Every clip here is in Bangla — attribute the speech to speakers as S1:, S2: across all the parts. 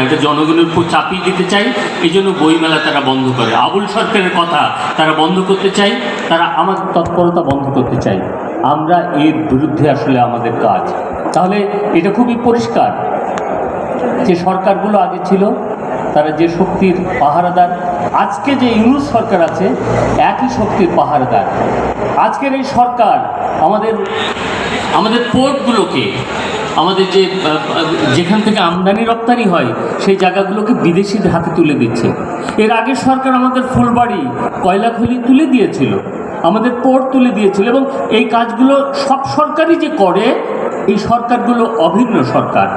S1: এটা জনগণের উপর চাপিয়ে দিতে চাই এই জন্য বইমেলা তারা বন্ধ করে। আবুল সরকারের কথা তারা বন্ধ করতে চাই, তারা আমাদের তৎপরতা বন্ধ করতে চাই। আমরা এর বিরুদ্ধে আসলে আমাদের কাজ। তাহলে এটা খুবই পরিষ্কার। যে সরকারগুলো আগে ছিল, তারা যে শক্তির পাহারাদার, আজকে যে ইউনুস সরকার আছে, একই শক্তির পাহারাদার। আজকের এই সরকার আমাদের আমাদের পোর্টগুলোকে আমাদের যে যেখান থেকে আমদানি রপ্তানি হয়, সেই জায়গাগুলোকে বিদেশিদের হাতে তুলে দিচ্ছে। এর আগে সরকার আমাদের ফুলবাড়ি, কয়লাখলি তুলে দিয়েছিল, আমাদের পোর্ট তুলে দিয়েছিল এবং এই কাজগুলো সব সরকারই যে করে, এই সরকারগুলো অভিন্ন সরকার।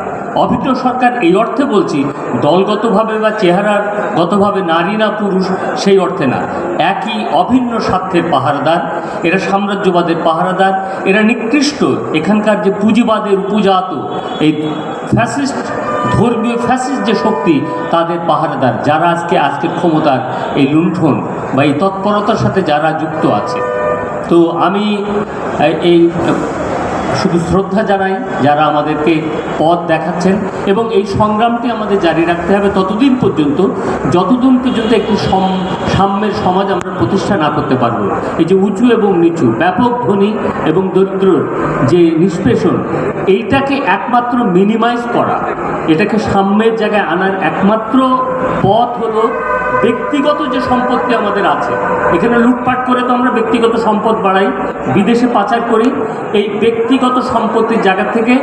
S1: অভিন্ন সরকার এই অর্থে বলছি, দলগতভাবে বা চেহারাগতভাবে নারী না পুরুষ, সেই অর্থে না। একই অভিন্ন স্বার্থের পাহারাদার, এরা সাম্রাজ্যবাদের পাহারাদার, এরা নিকৃষ্ট। এখানকার যে পুঁজিবাদের উপজাত, এই ফ্যাসিস্ট, ধর্মীয় ফ্যাসিস্ট যে শক্তি, তাদের পাহারাদার, যারা আজকে, আজকের ক্ষমতার এই লুণ্ঠন বা এই তৎপরতার সাথে যারা যুক্ত আছে। তো আমি এই শুধু শ্রদ্ধা জানাই যারা আমাদেরকে পথ দেখাচ্ছেন এবং এই সংগ্রামটি আমাদের জারি রাখতে হবে ততদিন পর্যন্ত যতদিন পর্যন্ত একটি সম- সাম্যের সমাজ আমরা প্রতিষ্ঠা না করতে পারব। এই যে উঁচু এবং নিচু, ব্যাপক ধনী এবং দরিদ্রর যে নিষ্পেষণ, এইটাকে একমাত্র মিনিমাইজ করা। এটাকে সাম্যের জায়গায় আনার একমাত্র পথ হলো ব্যক্তিগত যে সম্পত্তি আমাদের আছে, এখানে লুটপাট করে তো আমরা ব্যক্তিগত সম্পদ বাড়াই, বিদেশে পাচার করি, এই ব্যক্তিগত সম্পত্তির জায়গা থেকে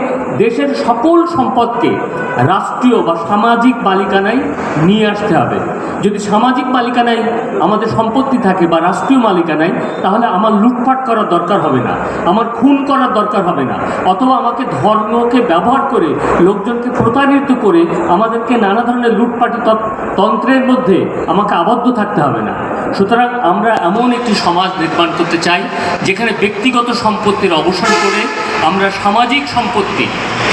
S1: দেশের সকল সম্পদকে রাষ্ট্রীয় বা সামাজিক মালিকানায় নিয়ে আসতে হবে। যদি সামাজিক মালিকানায় আমাদের সম্পত্তি থাকে বা রাষ্ট্রীয় মালিকানায়, তাহলে আমার লুটপাট করার দরকার হবে না, আমার খুন করার দরকার হবে না, অথবা আমাকে ধর্মকে ব্যবহার করে, লোকজনকে প্রতারিত করে আমাদেরকে নানা ধরনের লুটপাটি তন্ত্রের মধ্যে আমাকে আবদ্ধ থাকতে হবে না। সুতরাং আমরা এমন একটি সমাজ নির্মাণ করতে চাই, যেখানে ব্যক্তিগত সম্পত্তির অবসান করে আমরা সামাজিক সম্পত্তি,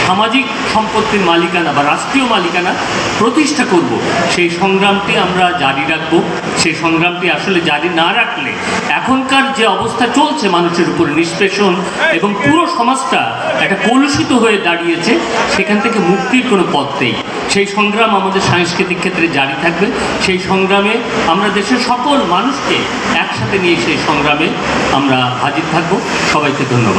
S1: সামাজিক সম্পত্তির মালিকানা বা রাষ্ট্রীয় মালিকানা প্রতিষ্ঠা করব। সেই সংগ্রামটি আমরা জারি রাখব সেই সংগ্রামটি আসলে জারি না রাখলে এখনকার যে অবস্থা চলছে মানুষের উপরে নিষ্পেষণ এবং পুরো সমাজটা একটা কলুষিত হয়ে দাঁড়িয়েছে, সেখান থেকে মুক্তির কোনো পথ নেই। সেই সংগ্রাম আমাদের সাংস্কৃতিক ক্ষেত্রে জারি থাকবে, সেই সংগ্রামে আমরা দেশের সকল মানুষকে একসাথে নিয়ে সেই সংগ্রামে আমরা হাজির থাকব। সবাইকে ধন্যবাদ।